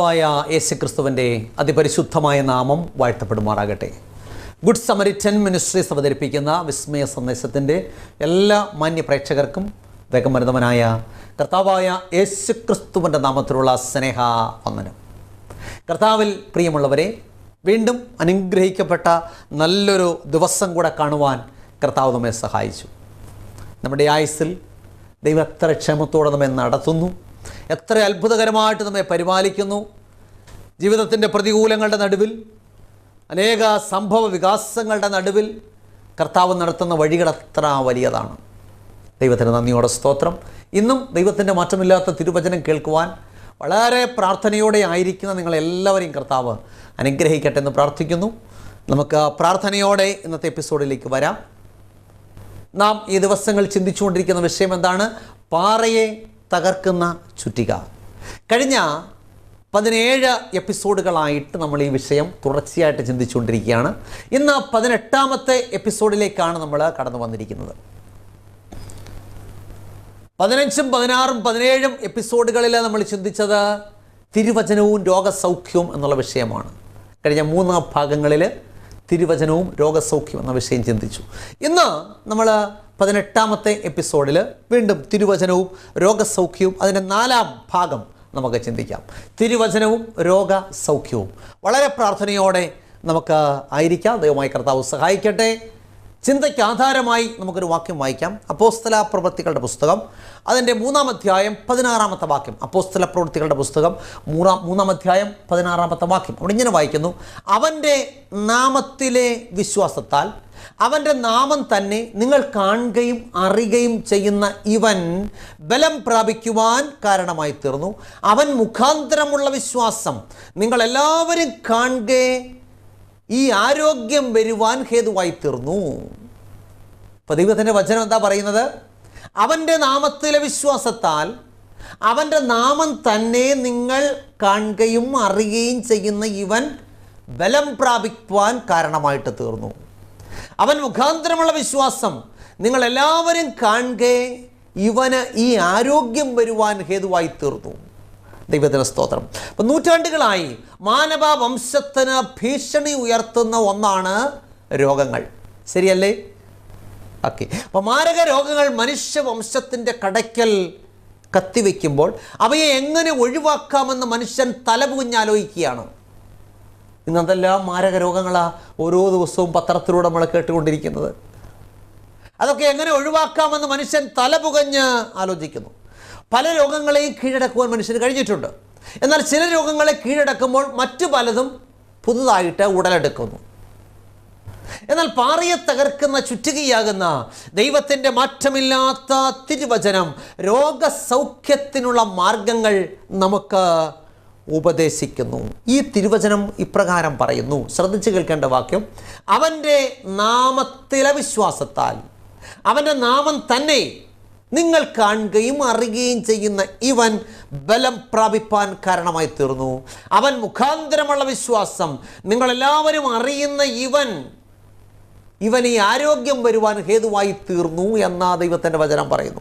ായ യേശുക്രിസ്തുവിന്റെ അതിപരിശുദ്ധമായ നാമം വാഴ്ത്തപ്പെടുമാറാകട്ടെ. ഗുഡ് സമരിറ്റൻ മിനിസ്ട്രീസ് അവതരിപ്പിക്കുന്ന വിസ്മയ സന്ദേശത്തിന്റെ എല്ലാ മാന്യ പ്രേക്ഷകർക്കും വേഗമരുതവനായ കർത്താവായ യേശുക്രിസ്തുവിന്റെ നാമത്തിലുള്ള സ്നേഹ വന്ദനം കർത്താവിൽ പ്രിയമുള്ളവരെ വീണ്ടും അനുഗ്രഹിക്കപ്പെട്ട നല്ലൊരു ദിവസം കൂടെ കാണുവാൻ കർത്താവ് നമ്മെ സഹായിച്ചു. നമ്മുടെ ആയുസ്സിൽ ദൈവം ക്ഷമത്തോടെ നമ്മെ നടത്തുന്നു. എത്ര അത്ഭുതകരമായിട്ട് നമ്മെ പരിപാലിക്കുന്നു. ജീവിതത്തിന്റെ പ്രതികൂലങ്ങളുടെ നടുവിൽ അനേക സംഭവ വികാസങ്ങളുടെ നടുവിൽ കർത്താവ് നടത്തുന്ന വഴികൾ അത്ര വലിയതാണ്. ദൈവത്തിന് നന്ദിയോടെ സ്തോത്രം. ഇന്നും ദൈവത്തിന്റെ മാറ്റമില്ലാത്ത തിരുവചനം കേൾക്കുവാൻ വളരെ പ്രാർത്ഥനയോടെ ആയിരിക്കുന്ന നിങ്ങളെല്ലാവരെയും കർത്താവ് അനുഗ്രഹിക്കട്ടെ എന്ന് പ്രാർത്ഥിക്കുന്നു. നമുക്ക് പ്രാർത്ഥനയോടെ ഇന്നത്തെ എപ്പിസോഡിലേക്ക് വരാം. നാം ഈ ദിവസങ്ങൾ ചിന്തിച്ചുകൊണ്ടിരിക്കുന്ന വിഷയം എന്താണ്? പാറയെ തകർക്കുന്ന ചുറ്റിക. കഴിഞ്ഞ പതിനേഴ് എപ്പിസോഡുകളായിട്ട് നമ്മൾ ഈ വിഷയം തുടർച്ചയായിട്ട് ചിന്തിച്ചുകൊണ്ടിരിക്കുകയാണ്. ഇന്ന് പതിനെട്ടാമത്തെ എപ്പിസോഡിലേക്കാണ് നമ്മൾ കടന്നു വന്നിരിക്കുന്നത്. പതിനഞ്ചും പതിനാറും പതിനേഴും എപ്പിസോഡുകളിൽ നമ്മൾ ചിന്തിച്ചത് തിരുവചനവും രോഗസൗഖ്യവും എന്നുള്ള വിഷയമാണ്. കഴിഞ്ഞ മൂന്ന് ഭാഗങ്ങളിൽ തിരുവചനവും രോഗസൗഖ്യം എന്ന വിഷയം ചിന്തിച്ചു. ഇന്ന് നമ്മൾ പതിനെട്ടാമത്തെ എപ്പിസോഡിൽ വീണ്ടും തിരുവചനവും രോഗസൗഖ്യവും അതിന്റെ നാലാം ഭാഗം നമുക്ക് ചിന്തിക്കാം. തിരുവചനവും രോഗസൗഖ്യവും. വളരെ പ്രാർത്ഥനയോടെ നമുക്ക് ആയിരിക്കാം. ദൈവമായി കർത്താവ് സഹായിക്കട്ടെ. ചിന്തയ്ക്ക് ആധാരമായി നമുക്കൊരു വാക്യം വായിക്കാം. അപ്പോസ്തല പ്രവൃത്തികളുടെ പുസ്തകം. അതിന്റെ മൂന്നാം അധ്യായം പതിനാറാമത്തെ വാക്യം. അപ്പോസ്തല പ്രവൃത്തികളുടെ പുസ്തകം മൂന്നാം മൂന്നാം അധ്യായം പതിനാറാമത്തെ വാക്യം. അവിടെ ഇങ്ങനെ വായിക്കുന്നു. അവന്റെ നാമത്തിലെ വിശ്വാസത്താൽ അവന്റെ നാമം തന്നെ നിങ്ങൾ കാണുകയും അറിയുകയും ചെയ്യുന്ന ഇവൻ ബലം പ്രാപിക്കുവാൻ കാരണമായി തീർന്നു. അവൻ മുഖാന്തരമുള്ള വിശ്വാസം. നിങ്ങൾ എല്ലാവരും കാണുകയെ ഈ ആരോഗ്യം വരുവാൻ ഹേതുവായി തീർന്നു. അപ്പോൾ വചനം എന്താ പറയുന്നത്? അവന്റെ നാമത്തിലെ വിശ്വാസത്താൽ അവന്റെ നാമം തന്നെ നിങ്ങൾ കാണുകയും അറിയുകയും ചെയ്യുന്ന ഇവൻ ബലം പ്രാപിക്കുവാൻ കാരണമായിട്ട് തീർന്നു. അവൻ മുഖാന്തരമുള്ള വിശ്വാസം. നിങ്ങളെല്ലാവരും കാണുകെ ഇവന് ഈ ആരോഗ്യം വരുവാൻ ഹേതുവായി തീർന്നു. ദൈവത്തിന് സ്തോത്രം. അപ്പം നൂറ്റാണ്ടുകളായി മാനവ വംശത്തിന് ഭീഷണി ഉയർത്തുന്ന ഒന്നാണ് രോഗങ്ങൾ. ശരിയല്ലേ? ഓക്കെ. അപ്പം മാരക രോഗങ്ങൾ മനുഷ്യ മനുഷ്യവംശത്തിന്റെ കടയ്ക്കൽ കത്തിവെക്കുമ്പോൾ അവയെ എങ്ങനെ ഒഴിവാക്കാമെന്ന് മനുഷ്യൻ തലപുഞ്ഞാലോചിക്കുകയാണ് ഇന്ന് അതെല്ലാം മാരക രോഗങ്ങളാണ് ഓരോ ദിവസവും പത്രത്തിലൂടെ നമ്മൾ കേട്ടുകൊണ്ടിരിക്കുന്നത്. അതൊക്കെ എങ്ങനെ ഒഴിവാക്കാമെന്ന് മനുഷ്യൻ തലപുകഞ്ഞ് ആലോചിക്കുന്നു. പല രോഗങ്ങളെയും കീഴടക്കുവാൻ മനുഷ്യന് കഴിഞ്ഞിട്ടുണ്ട്. എന്നാൽ ചില രോഗങ്ങളെ കീഴടക്കുമ്പോൾ മറ്റു പലതും പുതുതായിട്ട് ഉടലെടുക്കുന്നു. എന്നാൽ പാറയെ തകർക്കുന്ന ചുറ്റുകയാകുന്ന ദൈവത്തിന്റെ മാറ്റമില്ലാത്ത തിരുവചനം രോഗസൗഖ്യത്തിനുള്ള മാർഗങ്ങൾ നമുക്ക് ഉപദേശിക്കുന്നു. ഈ തിരുവചനം ഇപ്രകാരം പറയുന്നു. ശ്രദ്ധിച്ചു കേൾക്കേണ്ട വാക്യം അവന്റെ നാമത്തിലെ വിശ്വാസത്താൽ അവന്റെ നാമം തന്നെ നിങ്ങൾ കാണുകയും അറിയുകയും ചെയ്യുന്ന ഇവൻ ബലം പ്രാപിപ്പാൻ കാരണമായി തീർന്നു. അവൻ മുഖാന്തരമുള്ള വിശ്വാസം നിങ്ങളെല്ലാവരും അറിയുന്ന ഇവൻ ഇവൻ ഈ ആരോഗ്യം വരുവാൻ ഹേതുവായി തീർന്നു എന്ന ദൈവത്തിന്റെ വചനം പറയുന്നു.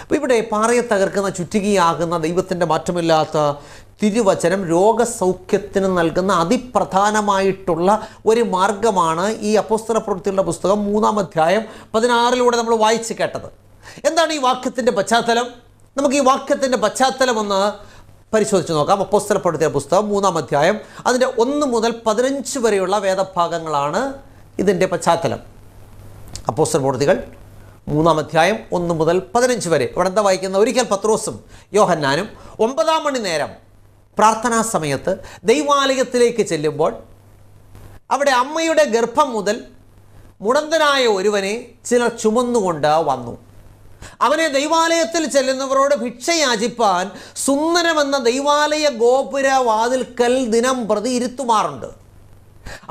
അപ്പോൾ ഇവിടെ പാറയെ തകർക്കുന്ന ചുറ്റികയാകുന്ന ദൈവത്തിന്റെ മാറ്റമില്ലാത്ത തിരുവചനം രോഗസൗഖ്യത്തിന് നൽകുന്ന അതിപ്രധാനമായിട്ടുള്ള ഒരു മാർഗമാണ് ഈ അപ്പോസ്തല പ്രവൃത്തികളുടെ പുസ്തകം മൂന്നാം അധ്യായം പതിനാറിലൂടെ നമ്മൾ വായിച്ച് കേട്ടത്. എന്താണ് ഈ വാക്യത്തിന്റെ പശ്ചാത്തലം? നമുക്ക് ഈ വാക്യത്തിന്റെ പശ്ചാത്തലം ഒന്ന് പരിശോധിച്ച് നോക്കാം. അപ്പോസ്തല പുസ്തകം മൂന്നാം അധ്യായം അതിന്റെ ഒന്ന് മുതൽ പതിനഞ്ച് വരെയുള്ള വേദഭാഗങ്ങളാണ് ഇതിന്റെ പശ്ചാത്തലം. അപ്പോസ്തല പ്രവൃത്തികൾ മൂന്നാം അധ്യായം ഒന്ന് മുതൽ പതിനഞ്ച് വരെ. ഇവിടെ എന്താ വായിക്കുന്ന ഒരിക്കൽ പത്രോസും യോഹന്നാനും ഒമ്പതാം മണി നേരം പ്രാർത്ഥനാ സമയത്ത് ദൈവാലയത്തിലേക്ക് ചെല്ലുമ്പോൾ അവിടെ അമ്മയുടെ ഗർഭം മുതൽ മുടന്തനായ ഒരുവനെ ചിലർ ചുമന്നുകൊണ്ട് വന്നു. അവനെ ദൈവാലയത്തിൽ ചെല്ലുന്നവരോട് ഭിക്ഷ യാചിപ്പാൻ സുന്ദരമെന്ന ദൈവാലയ ഗോപുര വാതിൽക്കൽ ദിനം പ്രതി ഇരുത്തുമാറുണ്ട്.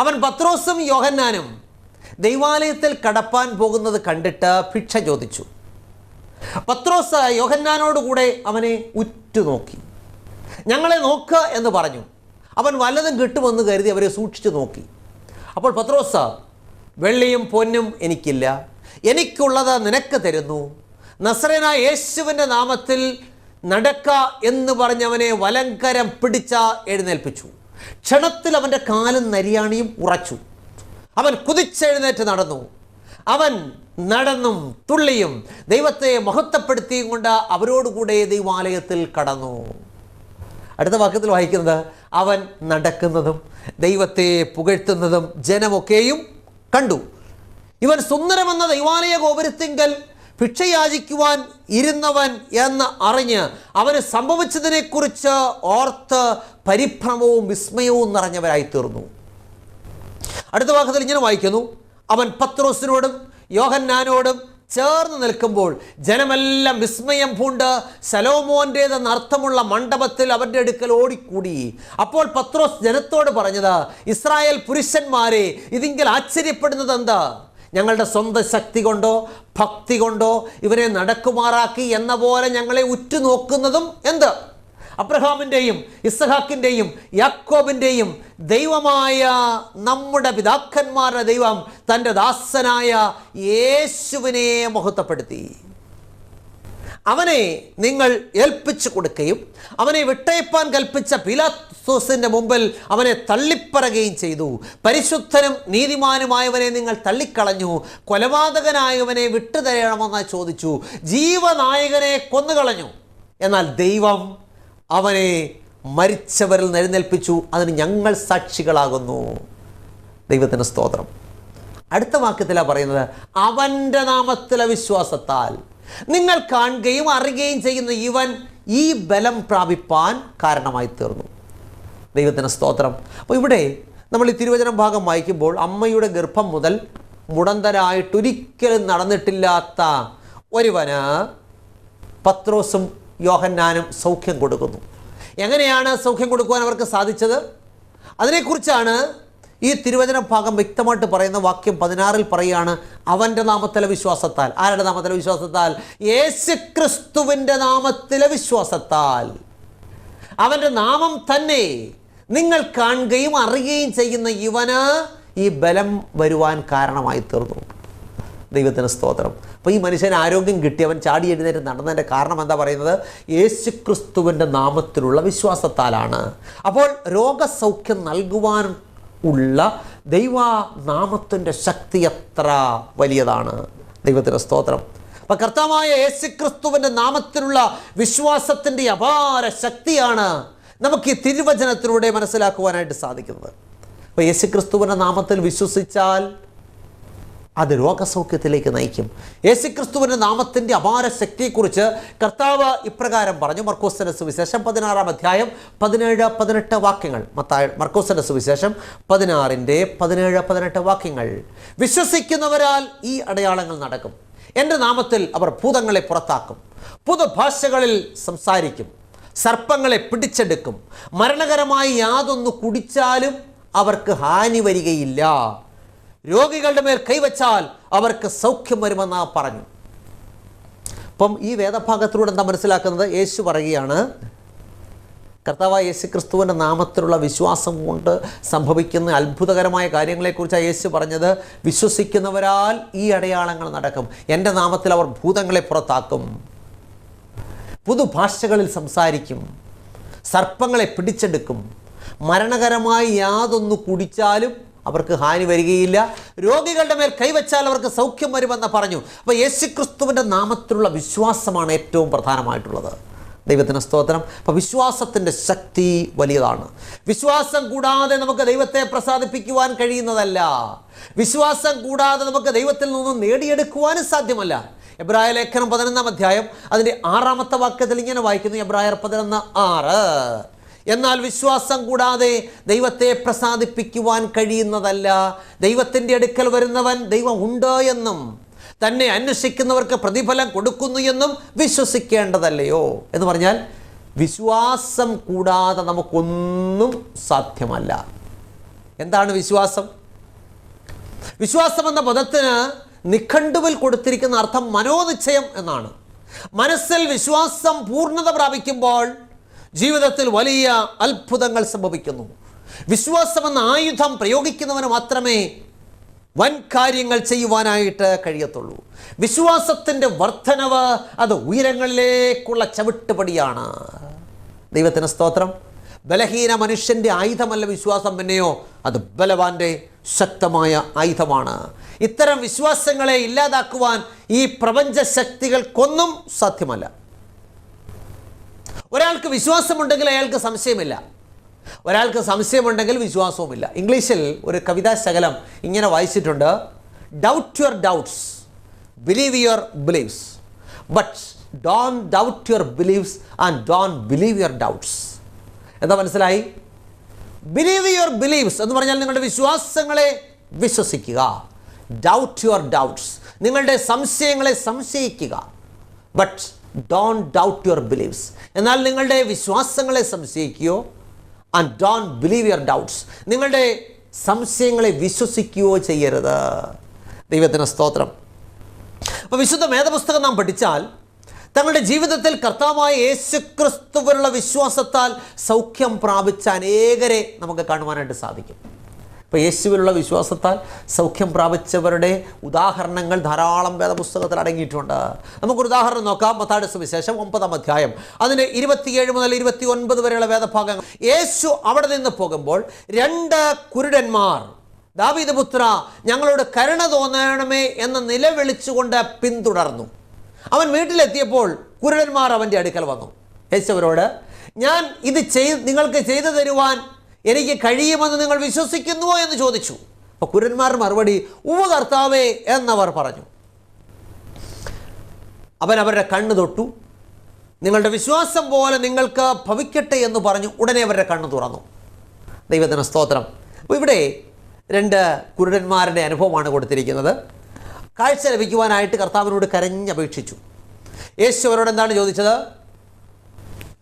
അവൻ പത്രോസും യോഹന്നാനും ദൈവാലയത്തിൽ കടപ്പാൻ പോകുന്നത് കണ്ടിട്ട് ഭിക്ഷ ചോദിച്ചു. പത്രോസ് യോഹന്നാനോടുകൂടെ അവനെ ഉറ്റുനോക്കി. ഞങ്ങളെ നോക്കുക എന്ന് പറഞ്ഞു. അവൻ വല്ലതും കിട്ടുമെന്ന് കരുതി അവരെ സൂക്ഷിച്ചു നോക്കി. അപ്പോൾ പത്രോസ വെള്ളിയും പൊന്നും എനിക്കില്ല. എനിക്കുള്ളത് നിനക്ക് തരുന്നു. നസ്രനായ യേശുവിന്റെ നാമത്തിൽ നടക്ക എന്ന് പറഞ്ഞവനെ വലങ്കരം പിടിച്ച എഴുന്നേൽപ്പിച്ചു. ക്ഷണത്തിൽ അവന്റെ കാലും നരിയാണിയും ഉറച്ചു. അവൻ കുതിച്ചെഴുന്നേറ്റ് നടന്നു. അവൻ നടന്നും തുള്ളിയും ദൈവത്തെ മഹത്വപ്പെടുത്തിയും കൊണ്ട് അവരോടുകൂടെ ദൈവാലയത്തിൽ കടന്നു. അടുത്ത വാക്യത്തിൽ വായിക്കുന്നത് അവൻ നടക്കുന്നതും ദൈവത്തെ പുകഴ്ത്തുന്നതും ജനമൊക്കെയും കണ്ടു. ഇവൻ സുന്ദരമെന്ന ദൈവാലയ ഗോപുരത്തിങ്കൽ ഭിക്ഷയാചിക്കുവാൻ ഇരുന്നവൻ എന്ന് അറിഞ്ഞ് അവന് സംഭവിച്ചതിനെക്കുറിച്ച് ഓർത്ത് പരിഭ്രമവും വിസ്മയവും നിറഞ്ഞവരായി തീർന്നു അടുത്ത വാക്കത്തിൽ ഇങ്ങനെ വായിക്കുന്നു. അവൻ പത്രോസിനോടും യോഹന്നാനോടും ചേർന്ന് നിൽക്കുമ്പോൾ ജനമെല്ലാം വിസ്മയം പൂണ്ട് ശലോമോന്റേതെന്ന് അർത്ഥമുള്ള മണ്ഡപത്തിൽ അവരുടെ അടുക്കൽ ഓടിക്കൂടി. അപ്പോൾ പത്രോസ് ജനത്തോട് പറഞ്ഞത് ഇസ്രായേൽ പുരുഷന്മാരെ ഇതിങ്കിൽ ആശ്ചര്യപ്പെടുന്നത് എന്താ? ഞങ്ങളുടെ സ്വന്തം ശക്തി കൊണ്ടോ ഭക്തി കൊണ്ടോ ഇവരെ നടക്കുമാറാക്കി എന്ന പോലെ ഞങ്ങളെ ഉറ്റുനോക്കുന്നതും എന്ത്? അബ്രഹാമിന്റെയും ഇസഹാക്കിന്റെയും യാക്കോബിന്റെയും ദൈവമായ നമ്മുടെ പിതാക്കന്മാരുടെ ദൈവം തന്റെ ദാസനായ യേശുവിനെ മഹത്വപ്പെടുത്തി. അവനെ നിങ്ങൾ ഏൽപ്പിച്ചു കൊടുക്കുകയും അവനെ വിട്ടയപ്പാൻ കൽപ്പിച്ച പിലാത്തോസിന്റെ മുമ്പിൽ അവനെ തള്ളിപ്പറയുകയും ചെയ്തു. പരിശുദ്ധനും നീതിമാനുമായവനെ നിങ്ങൾ തള്ളിക്കളഞ്ഞു. കൊലപാതകനായവനെ വിട്ടുതരണമെന്ന് ചോദിച്ചു. ജീവനായകനെ കൊന്നുകളഞ്ഞു. എന്നാൽ ദൈവം അവനെ മരിച്ചവരിൽ നിന്ന് എഴുന്നേൽപ്പിച്ചു അതിന് ഞങ്ങൾ സാക്ഷികളാകുന്നു. ദൈവത്തിന് സ്തോത്രം. അടുത്ത വാക്യത്തിലാണ് പറയുന്നത് അവന്റെ നാമത്തിലെ വിശ്വാസത്താൽ. നിങ്ങൾ കാണുകയും അറിയുകയും ചെയ്യുന്ന ഇവൻ ഈ ബലം പ്രാപിപ്പാൻ കാരണമായി തീർന്നു ദൈവത്തിന് സ്തോത്രം. അപ്പോൾ ഇവിടെ നമ്മൾ ഈ തിരുവചന ഭാഗം വായിക്കുമ്പോൾ അമ്മയുടെ ഗർഭം മുതൽ മുടന്തരായിട്ടൊരിക്കലും നടന്നിട്ടില്ലാത്ത ഒരുവന് പത്രോസും യോഹന്നാനും സൗഖ്യം കൊടുക്കുന്നു. എങ്ങനെയാണ് സൗഖ്യം കൊടുക്കുവാൻ അവർക്ക് സാധിച്ചത്? അതിനെക്കുറിച്ചാണ് ഈ തിരുവചന ഭാഗം വ്യക്തമായിട്ട് പറയുന്ന വാക്യം പതിനാറിൽ പറയുകയാണ് അവന്റെ നാമത്തിലെ വിശ്വാസത്താൽ. ആരുടെ നാമത്തിലെ വിശ്വാസത്താൽ? യേശു ക്രിസ്തുവിന്റെ നാമത്തിലെ വിശ്വാസത്താൽ. അവന്റെ നാമം തന്നെ നിങ്ങൾ കാണുകയും അറിയുകയും ചെയ്യുന്ന ഇവന് ഈ ബലം വരുവാൻ കാരണമായി തീർന്നു. ദൈവത്തിന് സ്തോത്രം. അപ്പോൾ ഈ മനുഷ്യന് ആരോഗ്യം കിട്ടി അവൻ ചാടി എഴുന്നേറ്റ് നടന്നതിന്റെ കാരണം എന്താ പറയുന്നത്? യേശു ക്രിസ്തുവിന്റെ നാമത്തിലുള്ള വിശ്വാസത്താലാണ്. അപ്പോൾ രോഗസൗഖ്യം നൽകുവാൻ ഉള്ള ദൈവനാമത്തിന്റെ ശക്തി എത്ര വലിയതാണ്? ദൈവത്തിന് സ്തോത്രം. അപ്പം കർത്താവായ യേശു ക്രിസ്തുവിന്റെ നാമത്തിലുള്ള വിശ്വാസത്തിന്റെ അപാര ശക്തിയാണ് നമുക്ക് ഈ തിരുവചനത്തിലൂടെ മനസ്സിലാക്കുവാനായിട്ട് സാധിക്കുന്നത്. അപ്പോൾ യേശു ക്രിസ്തുവിന്റെ നാമത്തിൽ വിശ്വസിച്ചാൽ അത് രോഗസൗഖ്യത്തിലേക്ക് നയിക്കും. യേശുക്രിസ്തുവിന്റെ നാമത്തിന്റെ അപാര ശക്തിയെക്കുറിച്ച് കർത്താവ് ഇപ്രകാരം പറഞ്ഞു. മർക്കോസിന്റെ സുവിശേഷം പതിനാറാം അധ്യായം പതിനേഴ് പതിനെട്ട് വാക്യങ്ങൾ. മത്തായ മർക്കോസിന്റെ സുവിശേഷം പതിനാറിന്റെ പതിനേഴ് പതിനെട്ട് വാക്യങ്ങൾ. വിശ്വസിക്കുന്നവരാൽ ഈ അടയാളങ്ങൾ നടക്കും. എന്റെ നാമത്തിൽ അവർ ഭൂതങ്ങളെ പുറത്താക്കും. പുതുഭാഷകളിൽ സംസാരിക്കും. സർപ്പങ്ങളെ പിടിച്ചെടുക്കും. മരണകരമായി യാതൊന്ന് കുടിച്ചാലും അവർക്ക് ഹാനി വരികയില്ല. രോഗികളുടെ മേൽ കൈവച്ചാൽ അവർക്ക് സൗഖ്യം വരുമെന്ന് പറഞ്ഞു. അപ്പം ഈ വേദഭാഗത്തിലൂടെ എന്താ മനസ്സിലാക്കുന്നത്? യേശു പറയുകയാണ് കർത്താവായ യേശു ക്രിസ്തുവിന്റെ നാമത്തിലുള്ള വിശ്വാസം കൊണ്ട് സംഭവിക്കുന്ന അത്ഭുതകരമായ കാര്യങ്ങളെക്കുറിച്ചാണ് യേശു പറഞ്ഞത്. വിശ്വസിക്കുന്നവരാൽ ഈ അടയാളങ്ങൾ നടക്കും. എന്റെ നാമത്തിൽ അവർ ഭൂതങ്ങളെ പുറത്താക്കും. പുതുഭാഷകളിൽ സംസാരിക്കും. സർപ്പങ്ങളെ പിടിച്ചെടുക്കും. മരണകരമായി യാതൊന്നു കുടിച്ചാലും അവർക്ക് ഹാനി വരികയില്ല. രോഗികളുടെ മേൽ കൈവച്ചാൽ അവർക്ക് സൗഖ്യം വരുമെന്ന് പറഞ്ഞു. അപ്പോൾ യേശുക്രിസ്തുവിന്റെ നാമത്തിലുള്ള വിശ്വാസമാണ് ഏറ്റവും പ്രധാനമായിട്ടുള്ളത്. ദൈവത്തിന് സ്തോത്രം. അപ്പോൾ വിശ്വാസത്തിന്റെ ശക്തി വലിയതാണ്. വിശ്വാസം കൂടാതെ നമുക്ക് ദൈവത്തെ പ്രസാദിപ്പിക്കുവാൻ കഴിയുന്നതല്ല. വിശ്വാസം കൂടാതെ നമുക്ക് ദൈവത്തിൽ നിന്നും നേടിയെടുക്കുവാനും സാധ്യമല്ല. എബ്രായ ലേഖനം പതിനൊന്നാം അധ്യായം അതിന്റെ ആറാമത്തെ വാക്യത്തിൽ ഇങ്ങനെ വായിക്കുന്നു. എബ്രായർ പതിനൊന്ന് ആറ്. എന്നാൽ വിശ്വാസം കൂടാതെ ദൈവത്തെ പ്രസാദിപ്പിക്കുവാൻ കഴിയുന്നതല്ല. ദൈവത്തിന്റെ അടുക്കൽ വരുന്നവൻ ദൈവം ഉണ്ട് എന്നും തന്നെ അന്വേഷിക്കുന്നവർക്ക് പ്രതിഫലം കൊടുക്കുന്നു എന്നും വിശ്വസിക്കേണ്ടതല്ലയോ? എന്ന് പറഞ്ഞാൽ വിശ്വാസം കൂടാതെ നമുക്കൊന്നും സാധ്യമല്ല. എന്താണ് വിശ്വാസം? വിശ്വാസം എന്ന പദത്തിന് നിഘണ്ടുവിൽ കൊടുത്തിരിക്കുന്ന അർത്ഥം മനോനിശ്ചയം എന്നാണ്. മനസ്സിൽ വിശ്വാസം പൂർണത പ്രാപിക്കുമ്പോൾ ജീവിതത്തിൽ വലിയ അത്ഭുതങ്ങൾ സംഭവിക്കുന്നു. വിശ്വാസമെന്ന ആയുധം പ്രയോഗിക്കുന്നവന് മാത്രമേ വൻ കാര്യങ്ങൾ ചെയ്യുവാനായിട്ട് കഴിയത്തുള്ളൂ. വിശ്വാസത്തിന്റെ വർധനവ് അത് ഉയരങ്ങളിലേക്കുള്ള ചവിട്ടുപടിയാണ്. ദൈവത്തിന് സ്തോത്രം. ബലഹീന മനുഷ്യന്റെ ആയുധമല്ല വിശ്വാസം പിന്നെയോ അത് ബലവാന്റെ ശക്തമായ ആയുധമാണ്. ഇത്തരം വിശ്വാസങ്ങളെ ഇല്ലാതാക്കുവാൻ ഈ പ്രപഞ്ച ശക്തികൾക്കൊന്നും സാധ്യമല്ല. ഒരാൾക്ക് വിശ്വാസമുണ്ടെങ്കിൽ അയാൾക്ക് സംശയമില്ല. ഒരാൾക്ക് സംശയമുണ്ടെങ്കിൽ വിശ്വാസവുമില്ല. ഇംഗ്ലീഷിൽ ഒരു കവിതാ ശകലം ഇങ്ങനെ വായിച്ചിട്ടുണ്ട്. Doubt your doubts believe your believes but don't doubt your believes and don't believe your doubts എന്താ മനസ്സിലായി? ബിലീവ് യുവർ ബിലീവ്സ് എന്ന് പറഞ്ഞാൽ നിങ്ങളുടെ വിശ്വാസങ്ങളെ വിശ്വസിക്കുക. ഡൗട്ട് യുവർ ഡൗട്ട്സ് നിങ്ങളുടെ സംശയങ്ങളെ സംശയിക്കുക. But don't doubt your believes എന്നാൽ നിങ്ങളുടെ വിശ്വാസങ്ങളെ സംശയിക്കുകയോ and don't believe your doubts നിങ്ങളുടെ സംശയങ്ങളെ വിശ്വസിക്കുകയോ ചെയ്യരുത്. ദൈവത്തിന് സ്തോത്രം. അപ്പോൾ വിശുദ്ധ വേദപുസ്തകം നാം പഠിച്ചാൽ തങ്ങളുടെ ജീവിതത്തിൽ കർത്താവായ യേശുക്രിസ്തുവിലുള്ള വിശ്വാസത്താൽ സൗഖ്യം പ്രാപിച്ച അനേകരെ നമുക്ക് കാണുവാനായിട്ട് സാധിക്കും. ഇപ്പോൾ യേശുവിലുള്ള വിശ്വാസത്താൽ സൗഖ്യം പ്രാപിച്ചവരുടെ ഉദാഹരണങ്ങൾ ധാരാളം വേദപുസ്തകത്തിൽ അടങ്ങിയിട്ടുണ്ട്. നമുക്കൊരു ഉദാഹരണം നോക്കാം. മത്താട് സുവിശേഷം ഒമ്പതാം അധ്യായം. അതിന് ഇരുപത്തിയേഴ് മുതൽ ഇരുപത്തി ഒൻപത് വരെയുള്ള വേദഭാഗങ്ങൾ. യേശു അവിടെ നിന്ന് പോകുമ്പോൾ രണ്ട് കുരുടന്മാർ ദാവീദ് പുത്ര ഞങ്ങളോട് കരുണ തോന്നണമേ എന്ന് നിലവിളിച്ചുകൊണ്ട് പിന്തുടർന്നു. അവൻ വീട്ടിലെത്തിയപ്പോൾ കുരുടന്മാർ അവന്റെ അടുക്കൽ വന്നു. യേശുവരോട് ഞാൻ ഇത് ചെയ് നിങ്ങൾക്ക് ചെയ്തു തരുവാൻ എനിക്ക് കഴിയുമെന്ന് നിങ്ങൾ വിശ്വസിക്കുന്നുവോ എന്ന് ചോദിച്ചു. അപ്പോൾ കുരന്മാർ മറുപടി ഉവ കർത്താവേ എന്നവർ പറഞ്ഞു. അവൻ അവരുടെ കണ്ണ് തൊട്ടു. നിങ്ങളുടെ വിശ്വാസം പോലെ നിങ്ങൾക്ക് ഭവിക്കട്ടെ എന്ന് പറഞ്ഞു. ഉടനെ അവരുടെ കണ്ണ് തുറന്നു. ദൈവത്തിന് സ്തോത്രം. അപ്പോൾ ഇവിടെ രണ്ട് കുരുടന്മാരുടെ അനുഭവമാണ് കൊടുത്തിരിക്കുന്നത്. കാഴ്ച ലഭിക്കുവാനായിട്ട് കർത്താവിനോട് കരഞ്ഞപേക്ഷിച്ചു. യേശു അവരോട് എന്താണ് ചോദിച്ചത്?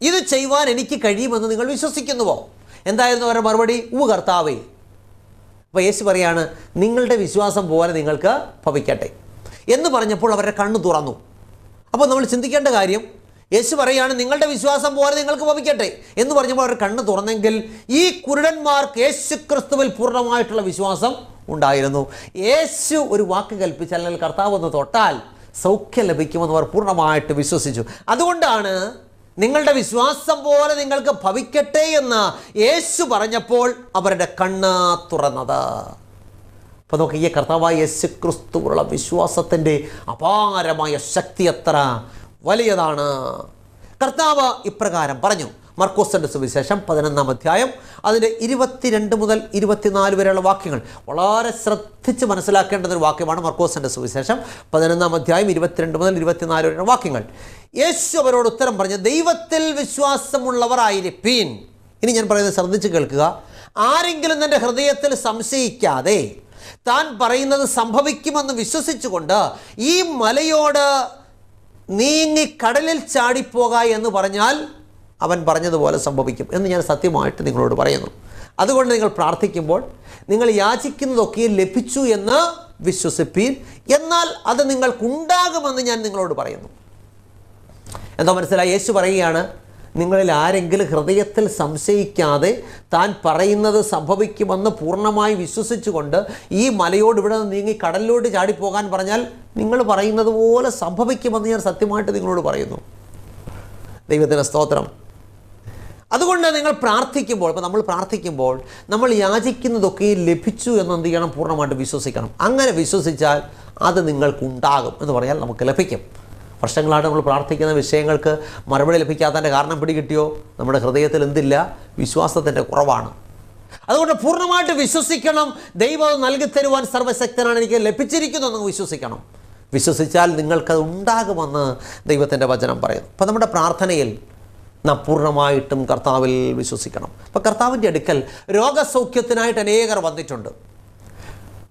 ഇത് ചെയ്യുവാൻ എനിക്ക് കഴിയുമെന്ന് നിങ്ങൾ വിശ്വസിക്കുന്നുവോ? എന്തായിരുന്നു അവരുടെ മറുപടി? ഉവ് കർത്താവേ. അപ്പോൾ യേശു പറയാണ് നിങ്ങളുടെ വിശ്വാസം പോലെ നിങ്ങൾക്ക് ഭവിക്കട്ടെ. എന്ന് പറഞ്ഞപ്പോൾ അവരുടെ കണ്ണ് തുറന്നു. അപ്പോൾ നമ്മൾ ചിന്തിക്കേണ്ട കാര്യം യേശു പറയാണ് നിങ്ങളുടെ വിശ്വാസം പോലെ നിങ്ങൾക്ക് ഭവിക്കട്ടെ. എന്ന് പറഞ്ഞപ്പോൾ അവരുടെ കണ്ണ് തുറന്നെങ്കിൽ ഈ കുരുടന്മാർക്ക് യേശു ക്രിസ്തുവിൽ പൂർണമായിട്ടുള്ള വിശ്വാസം ഉണ്ടായിരുന്നു. യേശു ഒരു വാക്ക് കൽപ്പിച്ചാൽ അല്ലെങ്കിൽ കർത്താവ് ഒന്ന് തൊട്ടാൽ സൗഖ്യം ലഭിക്കുമെന്ന് അവർ പൂർണമായിട്ട് വിശ്വസിച്ചു. അതുകൊണ്ടാണ് നിങ്ങളുടെ വിശ്വാസം പോലെ നിങ്ങൾക്ക് ഭവിക്കട്ടെ എന്ന് യേശു പറഞ്ഞപ്പോൾ അവരുടെ കണ്ണ് തുറന്നത്. അപ്പോൾ നോക്കി ഈ കർത്താവായ യേശു ക്രിസ്തുവുള്ള വിശ്വാസത്തിന്റെ അപാരമായ ശക്തി എത്ര? വലിയതാണ്. കർത്താവ് ഇപ്രകാരം പറഞ്ഞു മർക്കോസിന്റെ സുവിശേഷം പതിനൊന്നാം അധ്യായം അതിന്റെ ഇരുപത്തിരണ്ട് മുതൽ ഇരുപത്തിനാല് വരെയുള്ള വാക്യങ്ങൾ. വളരെ ശ്രദ്ധിച്ച് മനസ്സിലാക്കേണ്ട ഒരു വാക്യമാണ് മർക്കോസിന്റെ സുവിശേഷം പതിനൊന്നാം അധ്യായം ഇരുപത്തിരണ്ട് മുതൽ ഇരുപത്തിനാല് വരെയുള്ള വാക്യങ്ങൾ. യേശു അവരോട് ഉത്തരം പറഞ്ഞ് ദൈവത്തിൽ വിശ്വാസമുള്ളവർ ആയിരിപ്പീൻ ഇനി ഞാൻ പറയുന്നത് ശ്രദ്ധിച്ച് കേൾക്കുക. ആരെങ്കിലും തന്റെ ഹൃദയത്തിൽ സംശയിക്കാതെ താൻ പറയുന്നത് സംഭവിക്കുമെന്ന് വിശ്വസിച്ചുകൊണ്ട് ഈ മലയോട് നീങ്ങി കടലിൽ ചാടിപ്പോക എന്ന് പറഞ്ഞാൽ അവൻ പറഞ്ഞതുപോലെ സംഭവിക്കും എന്ന് ഞാൻ സത്യമായിട്ട് നിങ്ങളോട് പറയുന്നു. അതുകൊണ്ട് നിങ്ങൾ പ്രാർത്ഥിക്കുമ്പോൾ നിങ്ങൾ യാചിക്കുന്നതൊക്കെയും ലഭിച്ചു എന്ന് വിശ്വസിപ്പീൻ. എന്നാൽ അത് നിങ്ങൾക്കുണ്ടാകുമെന്ന് ഞാൻ നിങ്ങളോട് പറയുന്നു. എന്താ മനസ്സിലായി? യേശു പറയുകയാണ് നിങ്ങളിൽ ആരെങ്കിലും ഹൃദയത്തിൽ സംശയിക്കാതെ താൻ പറയുന്നത് സംഭവിക്കുമെന്ന് പൂർണമായി വിശ്വസിച്ചുകൊണ്ട് ഈ മലയോട് ഇവിടെ നിന്ന് നീങ്ങി കടലിലോട്ട് ചാടിപ്പോകാൻ പറഞ്ഞാൽ നിങ്ങൾ പറയുന്നത് പോലെ സംഭവിക്കുമെന്ന് ഞാൻ സത്യമായിട്ട് നിങ്ങളോട് പറയുന്നു. ദൈവത്തിന്റെ സ്തോത്രം. അതുകൊണ്ട് നിങ്ങൾ പ്രാർത്ഥിക്കുമ്പോൾ ഇപ്പോൾ നമ്മൾ പ്രാർത്ഥിക്കുമ്പോൾ നമ്മൾ യാചിക്കുന്നതൊക്കെ ലഭിച്ചു എന്ന് എന്ത് ചെയ്യണം? പൂർണമായിട്ട് വിശ്വസിക്കണം. അങ്ങനെ വിശ്വസിച്ചാൽ അത് നിങ്ങൾക്കുണ്ടാകും എന്ന് പറഞ്ഞാൽ നമുക്ക് ലഭിക്കും. വർഷങ്ങളായിട്ട് നമ്മൾ പ്രാർത്ഥിക്കുന്ന വിഷയങ്ങൾക്ക് മറുപടി ലഭിക്കാത്തതിന്റെ കാരണം പിടികിട്ടിയോ? നമ്മുടെ ഹൃദയത്തിൽ എന്തില്ല? വിശ്വാസത്തിന്റെ കുറവാണ്. അതുകൊണ്ട് പൂർണമായിട്ട് വിശ്വസിക്കണം. ദൈവം നൽകി തരുവാൻ സർവശക്തനാണ്. എനിക്ക് ലഭിച്ചിരിക്കുന്നു എന്ന് വിശ്വസിക്കണം. വിശ്വസിച്ചാൽ നിങ്ങൾക്കത് ഉണ്ടാകുമെന്ന് ദൈവത്തിന്റെ വചനം പറയുന്നു. അപ്പം നമ്മുടെ പ്രാർത്ഥനയിൽ നാം പൂർണമായിട്ടും കർത്താവിൽ വിശ്വസിക്കണം. അപ്പം കർത്താവിന്റെ അടുക്കൽ രോഗസൗഖ്യത്തിനായിട്ട് അനേകർ വന്നിട്ടുണ്ട്.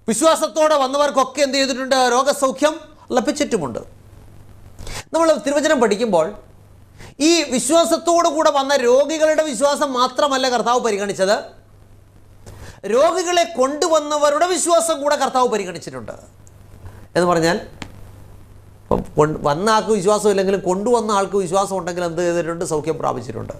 വിശ്വാസത്തോടെ വന്നവർക്കൊക്കെ എന്ത് ചെയ്തിട്ടുണ്ട്? രോഗസൗഖ്യം ലഭിച്ചിട്ടുമുണ്ട്. നമ്മൾ തിരുവചനം പഠിക്കുമ്പോൾ ഈ വിശ്വാസത്തോടു കൂടെ വന്ന രോഗികളുടെ വിശ്വാസം മാത്രമല്ല കർത്താവ് പരിഗണിച്ചത്. രോഗികളെ കൊണ്ടുവന്നവരുടെ വിശ്വാസം കൂടെ കർത്താവ് പരിഗണിച്ചിട്ടുണ്ട്. എന്ന് പറഞ്ഞാൽ ഇപ്പം വന്ന ആൾക്ക് വിശ്വാസം ഇല്ലെങ്കിലും കൊണ്ടുവന്ന ആൾക്ക് വിശ്വാസം ഉണ്ടെങ്കിൽ എന്ത് ചെയ്തിട്ടുണ്ട്? സൗഖ്യം പ്രാപിച്ചിട്ടുണ്ട്.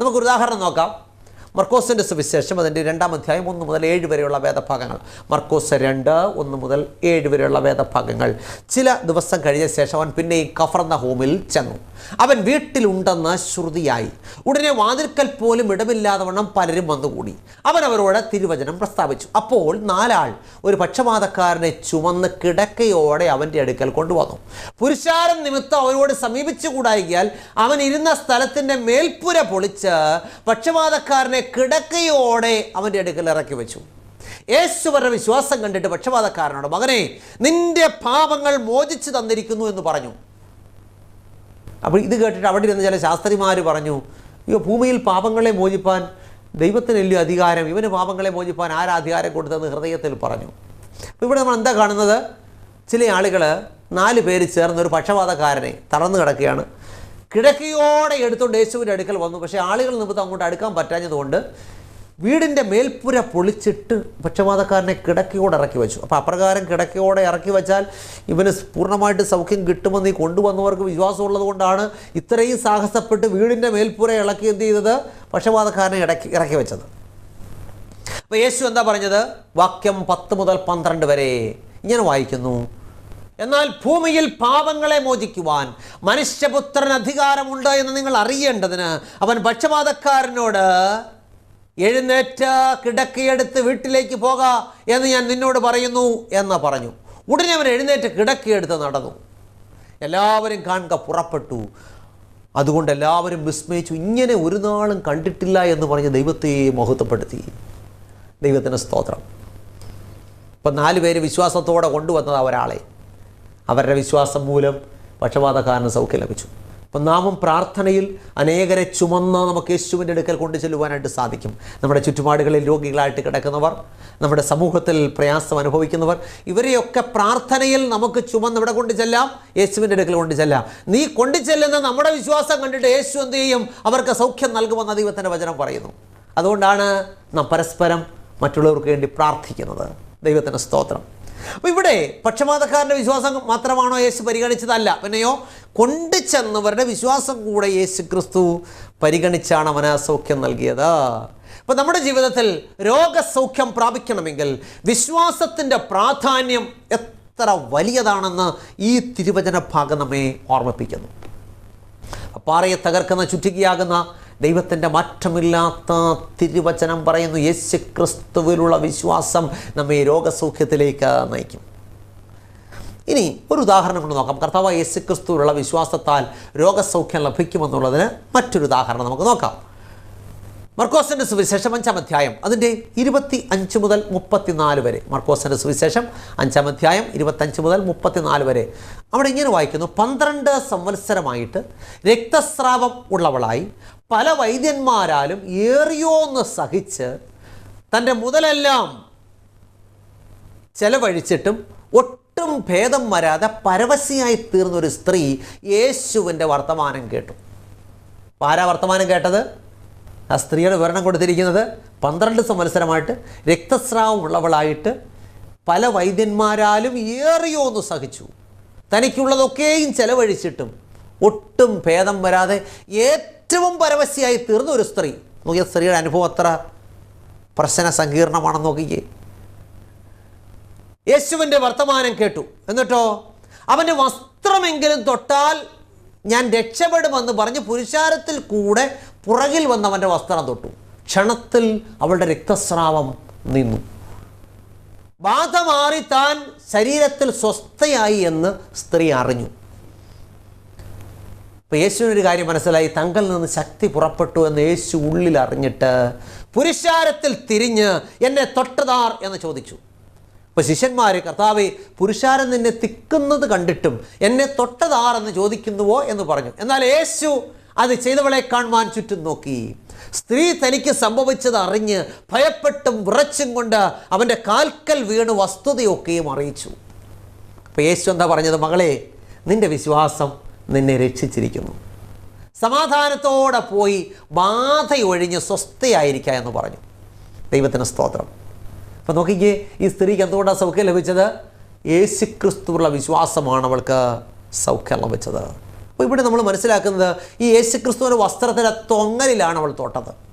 നമുക്ക് ഉദാഹരണം നോക്കാം. മർക്കോസിന്റെ സുവിശേഷം അതിന്റെ രണ്ടാം അധ്യായം ഒന്ന് മുതൽ ഏഴ് വരെയുള്ള വേദഭാഗങ്ങൾ. മർക്കോസ് രണ്ട് ഒന്ന് മുതൽ ഏഴ് വരെയുള്ള വേദഭാഗങ്ങൾ. ചില ദിവസം കഴിഞ്ഞ ശേഷം അവൻ പിന്നെയും കഫർന്ന ഹോമിൽ ചെന്നു. അവൻ വീട്ടിലുണ്ടെന്ന് ശ്രുതിയായി. ഉടനെ വാതിൽക്കൽ പോലും ഇടമില്ലാതെ വണ്ണം പലരും വന്നുകൂടി. അവൻ അവരോട് തിരുവചനം പ്രസ്താവിച്ചു. അപ്പോൾ നാലാൾ ഒരു പക്ഷപാതക്കാരനെ ചുമന്ന് കിടക്കയോടെ അവന്റെ അടുക്കൽ കൊണ്ടുവന്നു. പുരുഷാരം നിമിത്തം അവരോട് സമീപിച്ചുകൂടായിയാൽ അവൻ ഇരുന്ന സ്ഥലത്തിന്റെ മേൽപ്പുര പൊളിച്ച് പക്ഷപാതക്കാരനെ കിടക്കയോടെ അവന്റെ അടുക്കൽ ഇറക്കി വെച്ചു. യേശു യേശുവരുടെ വിശ്വാസം കണ്ടിട്ട് പക്ഷപാതക്കാരനോട് മകനെ നിന്റെ പാപങ്ങൾ മോചിച്ചു തന്നിരിക്കുന്നു എന്ന് പറഞ്ഞു. അപ്പോൾ ഇത് കേട്ടിട്ട് അവിടെ ഇരുന്ന ചില ശാസ്ത്രിമാർ പറഞ്ഞു അയ്യോ ഭൂമിയിൽ പാപങ്ങളെ മോചിപ്പാൻ ദൈവത്തിനല്ലേ അധികാരം? ഇവന് പാപങ്ങളെ മോചിപ്പാൻ ആരാ അധികാരം കൊടുത്തതെന്ന് ഹൃദയത്തിൽ പറഞ്ഞു. അപ്പോൾ ഇവിടെ നമ്മൾ എന്താ കാണുന്നത്? ചില ആളുകൾ നാല് പേര് ചേർന്ന് ഒരു പക്ഷപാതക്കാരനെ തളർന്നു കിടക്കുകയാണ്. കിടക്കയോടെ എടുത്തുകൊണ്ട് യേശുവിന്റെ അടുക്കൽ വന്നു. പക്ഷേ ആളുകൾ നിമിത്തം അങ്ങോട്ട് അടുക്കാൻ പറ്റാഞ്ഞതുകൊണ്ട് വീടിന്റെ മേൽപ്പുര പൊളിച്ചിട്ട് പക്ഷപാതക്കാരനെ കിടക്കയോടെ ഇറക്കി വെച്ചു. അപ്പോൾ അപ്രകാരം കിടക്കയോടെ ഇറക്കി വെച്ചാൽ ഇവന് പൂർണമായിട്ട് സൗഖ്യം കിട്ടുമെന്ന് ഈ കൊണ്ടുവന്നവർക്ക് വിശ്വാസമുള്ളത് കൊണ്ടാണ് ഇത്രയും സാഹസപ്പെട്ട് വീടിന്റെ മേൽപ്പുര ഇളക്കി എന്ത് ചെയ്തത്? പക്ഷപാതക്കാരനെ ഇടക്കി ഇറക്കി വെച്ചത്. അപ്പോൾ യേശു എന്താ പറഞ്ഞത്? വാക്യം പത്ത് മുതൽ പന്ത്രണ്ട് വരെ ഇങ്ങനെ വായിക്കുന്നു. എന്നാൽ ഭൂമിയിൽ പാപങ്ങളെ മോചിക്കുവാൻ മനുഷ്യപുത്രൻ അധികാരമുണ്ട് എന്ന് നിങ്ങൾ അറിയേണ്ടതിന് അവൻ പക്ഷപാതക്കാരനോട് എഴുന്നേറ്റ് കിടക്കയെടുത്ത് വീട്ടിലേക്ക് പോക എന്ന് ഞാൻ നിന്നോട് പറയുന്നു എന്ന് പറഞ്ഞു. ഉടനെ അവൻ എഴുന്നേറ്റ് കിടക്കയെടുത്ത് നടന്നു. എല്ലാവരും കാണുക പുറപ്പെട്ടു. അതുകൊണ്ട് എല്ലാവരും വിസ്മയിച്ചു. ഇങ്ങനെ ഒരു നാളും കണ്ടിട്ടില്ല എന്ന് പറഞ്ഞ് ദൈവത്തെ മഹത്വപ്പെടുത്തി. ദൈവത്തിന് സ്തോത്രം. ഇപ്പം നാല് പേര് വിശ്വാസത്തോടെ കൊണ്ടുവന്നത് ഒരാളെ. അവരുടെ വിശ്വാസം മൂലം പക്ഷപാതക്കാരന് സൗഖ്യം ലഭിച്ചു. അപ്പം നാമം പ്രാർത്ഥനയിൽ അനേകരെ ചുമന്ന് നമുക്ക് യേശുവിന്റെ അടുക്കൽ കൊണ്ടു ചെല്ലുവാനായിട്ട് സാധിക്കും. നമ്മുടെ ചുറ്റുപാടുകളിൽ രോഗികളായിട്ട് കിടക്കുന്നവർ നമ്മുടെ സമൂഹത്തിൽ പ്രയാസം അനുഭവിക്കുന്നവർ ഇവരെയൊക്കെ പ്രാർത്ഥനയിൽ നമുക്ക് ചുമന്ന് ഇവിടെ കൊണ്ടു ചെല്ലാം യേശുവിന്റെ അടുക്കൽ കൊണ്ടു ചെല്ലാം നീ കൊണ്ടു ചെല്ലുന്ന നമ്മുടെ വിശ്വാസം കണ്ടിട്ട് യേശു എന്ത് ചെയ്യും? അവർക്ക് സൗഖ്യം നൽകുമെന്ന് ദൈവത്തിന്റെ വചനം പറയുന്നു. അതുകൊണ്ടാണ് നാം പരസ്പരം മറ്റുള്ളവർക്ക് വേണ്ടി പ്രാർത്ഥിക്കുന്നത്. ദൈവത്തിന്റെ സ്തോത്രം. അപ്പോൾ ഇവിടെ പക്ഷപാതക്കാരന്റെ വിശ്വാസം മാത്രമാണോ യേശു പരിഗണിച്ചതല്ല. പിന്നെയോ കൊണ്ടു ചെന്നവരുടെ വിശ്വാസം കൂടെ യേശു ക്രിസ്തു പരിഗണിച്ചാണ് അവന് സൗഖ്യം നൽകിയത്. അപ്പോൾ നമ്മുടെ ജീവിതത്തിൽ രോഗസൗഖ്യം പ്രാപിക്കണമെങ്കിൽ വിശ്വാസത്തിന്റെ പ്രാധാന്യം എത്ര വലിയതാണെന്ന് ഈ തിരുവചന ഭാഗം നമ്മെ ഓർമ്മിപ്പിക്കുന്നു. പാറയെ തകർക്കുന്ന ചുറ്റികയാകുന്ന ദൈവത്തിന്റെ മാറ്റമില്ലാത്ത തിരുവചനം പറയുന്നു. യേശു ക്രിസ്തുവിലുള്ള വിശ്വാസം നമ്മെ രോഗസൗഖ്യത്തിലേക്ക് നയിക്കും. ഇനി ഒരു ഉദാഹരണം കൊണ്ട് നോക്കാം. കർത്താവ് യേശു ക്രിസ്തുവിലുള്ള വിശ്വാസത്താൽ രോഗസൗഖ്യം ലഭിക്കുമെന്നുള്ളതിന് മറ്റൊരു ഉദാഹരണം നമുക്ക് നോക്കാം. മർക്കോസിന്റെ സുവിശേഷം അഞ്ചാം അധ്യായം അതിന്റെ ഇരുപത്തി അഞ്ച് മുതൽ മുപ്പത്തിനാല് വരെ. മർക്കോസിന്റെ സുവിശേഷം അഞ്ചാം അധ്യായം ഇരുപത്തഞ്ച് മുതൽ മുപ്പത്തിനാല് വരെ. അവിടെ ഇങ്ങനെ വായിക്കുന്നു പന്ത്രണ്ട് സംവത്സരമായിട്ട് രക്തസ്രാവം ഉള്ളവളായി പല വൈദ്യന്മാരാലും ഏറിയോന്ന് സഹിച്ച് തന്റെ മുതലെല്ലാം ചെലവഴിച്ചിട്ടും ഒട്ടും ഭേദം വരാതെ പരവശിയായി തീർന്ന ഒരു സ്ത്രീ യേശുവിന്റെ വർത്തമാനം കേട്ടു. ആരാ വർത്തമാനം കേട്ടത്? ആ സ്ത്രീയുടെ വിവരണം കൊടുത്തിരിക്കുന്നത് പന്ത്രണ്ട് സംവത്സരമായിട്ട് രക്തസ്രാവം ഉള്ളവളായിട്ട് പല വൈദ്യന്മാരാലും ഏറിയോന്ന് സഹിച്ചു. തനിക്കുള്ളതൊക്കെയും ചെലവഴിച്ചിട്ടും ഒട്ടും ഭേദം വരാതെ ഏറ്റവും പരവശിയായി തീർന്ന ഒരു സ്ത്രീ. നോക്കിയ സ്ത്രീയുടെ അനുഭവം അത്ര പ്രശ്ന സങ്കീർണമാണെന്ന് നോക്കിക്കേ. യേശുവിന്റെ വർത്തമാനം കേട്ടു. എന്നിട്ടോ? അവന്റെ വസ്ത്രമെങ്കിലും തൊട്ടാൽ ഞാൻ രക്ഷപ്പെടുമെന്ന് പറഞ്ഞ് പുരുഷാരത്തിൽ കൂടെ പുറകിൽ വന്ന് അവന്റെ വസ്ത്രം തൊട്ടു. ക്ഷണത്തിൽ അവളുടെ രക്തസ്രാവം നിന്നു. ബാധ മാറി താൻ ശരീരത്തിൽ സ്വസ്ഥയായി എന്ന് സ്ത്രീ അറിഞ്ഞു. അപ്പോൾ യേശുവിനൊരു കാര്യം മനസ്സിലായി. തങ്കിൽ നിന്ന് ശക്തി പുറപ്പെട്ടു എന്ന് യേശു ഉള്ളിൽ അറിഞ്ഞിട്ട് പുരുഷാരത്തിൽ തിരിഞ്ഞ് എന്നെ തൊട്ടതാർ എന്ന് ചോദിച്ചു. അപ്പോൾ ശിഷ്യന്മാർ കർത്താവെ പുരുഷാരം നിന്നെ തിക്കുന്നത് കണ്ടിട്ടും എന്നെ തൊട്ടതാർ എന്ന് ചോദിക്കുന്നുവോ എന്ന് പറഞ്ഞു. എന്നാൽ യേശു അത് ചെയ്തവളെ കാണുവാൻ ചുറ്റും നോക്കി. സ്ത്രീ തനിക്ക് സംഭവിച്ചത് അറിഞ്ഞ് ഭയപ്പെട്ടും വിറച്ചും കൊണ്ട് അവന്റെ കാൽക്കൽ വീണ് വസ്തുതയൊക്കെയും അറിയിച്ചു. അപ്പോൾ യേശു എന്താ പറഞ്ഞത്? മകളെ നിന്റെ വിശ്വാസം നിന്നെ രക്ഷിച്ചിരിക്കുന്നു. സമാധാനത്തോടെ പോയി ബാധയൊഴിഞ്ഞ് സ്വസ്ഥയായിരിക്കുക എന്ന് പറഞ്ഞു. ദൈവത്തിന് സ്തോത്രം. അപ്പോൾ നോക്കിക്കേ ഈ സ്ത്രീക്ക് എന്തുകൊണ്ടാണ് സൗഖ്യം ലഭിച്ചത്? യേശു ക്രിസ്തുവുള്ള വിശ്വാസമാണ് അവൾക്ക് സൗഖ്യം ലഭിച്ചത്. അപ്പോൾ ഇവിടെ നമ്മൾ മനസ്സിലാക്കുന്നത് ഈ യേശുക്രിസ്തുവിന്റെ വസ്ത്രത്തിലെ തൊങ്ങലിലാണ് അവൾ തൊട്ടത്.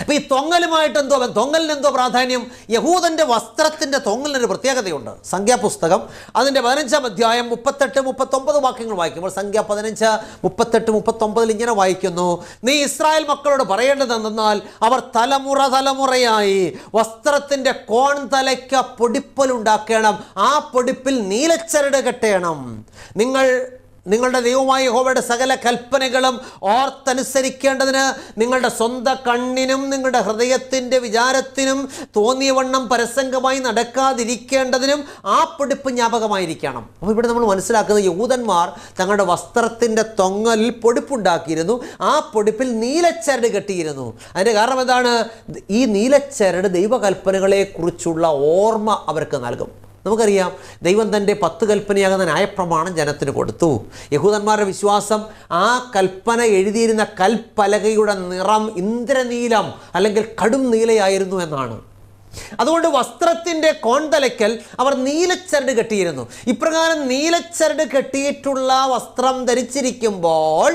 അപ്പോൾ ഈ തൊങ്ങലുമായിട്ട് എന്തോ? തൊങ്ങലിന് എന്തോ പ്രാധാന്യം? യഹൂദന്റെ വസ്ത്രത്തിന്റെ തൊങ്ങലിനൊരു പ്രത്യേകതയുണ്ട്. സംഖ്യാപുസ്തകം. അതിന്റെ പതിനഞ്ചാം അധ്യായം മുപ്പത്തെട്ട് മുപ്പത്തൊമ്പത് വാക്യങ്ങൾ വായിക്കുമ്പോൾ സംഖ്യ പതിനഞ്ച് മുപ്പത്തെട്ട് മുപ്പത്തൊമ്പതിൽ ഇങ്ങനെ വായിക്കുന്നു. നീ ഇസ്രായേൽ മക്കളോട് പറയേണ്ടത് എന്തെന്നാൽ അവർ തലമുറ തലമുറയായി വസ്ത്രത്തിന്റെ കോൺ തലയ്ക്ക് പൊടിപ്പലുണ്ടാക്കണം ആ പൊടിപ്പിൽ നീലച്ചരട് കെട്ടേണം. നിങ്ങൾ നിങ്ങളുടെ ദൈവമായ യഹോവയുടെ സകല കൽപ്പനകളും ഓർത്തനുസരിക്കേണ്ടതിന് നിങ്ങളുടെ സ്വന്തം കണ്ണിനും നിങ്ങളുടെ ഹൃദയത്തിന്റെ വിചാരത്തിനും തോന്നിയ വണ്ണം പരസംഗമായി നടക്കാതിരിക്കേണ്ടതിനും ആ പൊടിപ്പ് ജ്ഞാപകമായിരിക്കണം. അപ്പോൾ ഇവിടെ നമ്മൾ മനസ്സിലാക്കുന്നത് യഹൂദന്മാർ തങ്ങളുടെ വസ്ത്രത്തിന്റെ തൊങ്ങലിൽ പൊടിപ്പുണ്ടാക്കിയിരുന്നു. ആ പൊടിപ്പിൽ നീലച്ചരട് കെട്ടിയിരുന്നു. അതിന്റെ കാരണം എന്താണ്? ഈ നീലച്ചരട് ദൈവകൽപ്പനകളെക്കുറിച്ചുള്ള ഓർമ്മ അവർക്ക് നൽകും. നമുക്കറിയാം ദൈവം തന്റെ പത്ത് കൽപ്പനയാകുന്ന ന്യായപ്രമാണം ജനത്തിന് കൊടുത്തു. യഹൂദന്മാരുടെ വിശ്വാസം ആ കൽപ്പന എഴുതിയിരുന്ന കൽപ്പലകയുടെ നിറം ഇന്ദ്രനീലം അല്ലെങ്കിൽ കടും നീലയായിരുന്നു എന്നാണ്. അതുകൊണ്ട് വസ്ത്രത്തിന്റെ കോൺതലയ്ക്കൽ അവർ നീലച്ചരട് കെട്ടിയിരുന്നു. ഇപ്രകാരം നീലച്ചരട് കെട്ടിയിട്ടുള്ള വസ്ത്രം ധരിച്ചിരിക്കുമ്പോൾ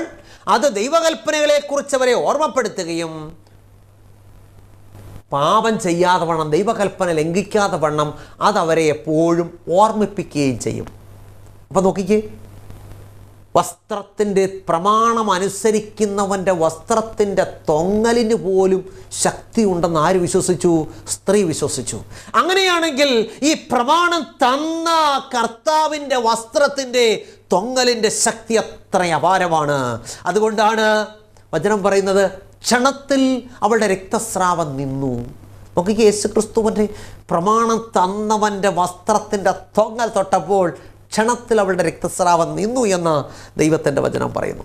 അത് ദൈവകൽപ്പനകളെക്കുറിച്ച് അവരെ ഓർമ്മപ്പെടുത്തുകയും പാപം ചെയ്യാതെ വണ്ണം ദൈവകൽപ്പന ലംഘിക്കാതെ വണ്ണം അതവരെ എപ്പോഴും ഓർമ്മിപ്പിക്കുകയും ചെയ്യും. അപ്പം നോക്കിക്കേ. വസ്ത്രത്തിന്റെ പ്രമാണം അനുസരിക്കുന്നവന്റെ വസ്ത്രത്തിന്റെ തൊങ്ങലിന് പോലും ശക്തി ഉണ്ടെന്ന് ആര് വിശ്വസിച്ചു? സ്ത്രീ വിശ്വസിച്ചു. അങ്ങനെയാണെങ്കിൽ ഈ പ്രമാണം തന്ന കർത്താവിന്റെ വസ്ത്രത്തിന്റെ തൊങ്ങലിന്റെ ശക്തി അത്ര അപാരമാണ്. അതുകൊണ്ടാണ് വചനം പറയുന്നത് ക്ഷണത്തിൽ അവളുടെ രക്തസ്രാവം നിന്നു. നമുക്ക് യേശു ക്രിസ്തുവിന്റെ പ്രമാണം തന്നവന്റെ വസ്ത്രത്തിന്റെ തൊങ്ങൽ തൊട്ടപ്പോൾ ക്ഷണത്തിൽ അവളുടെ രക്തസ്രാവം നിന്നു എന്ന് ദൈവത്തിന്റെ വചനം പറയുന്നു.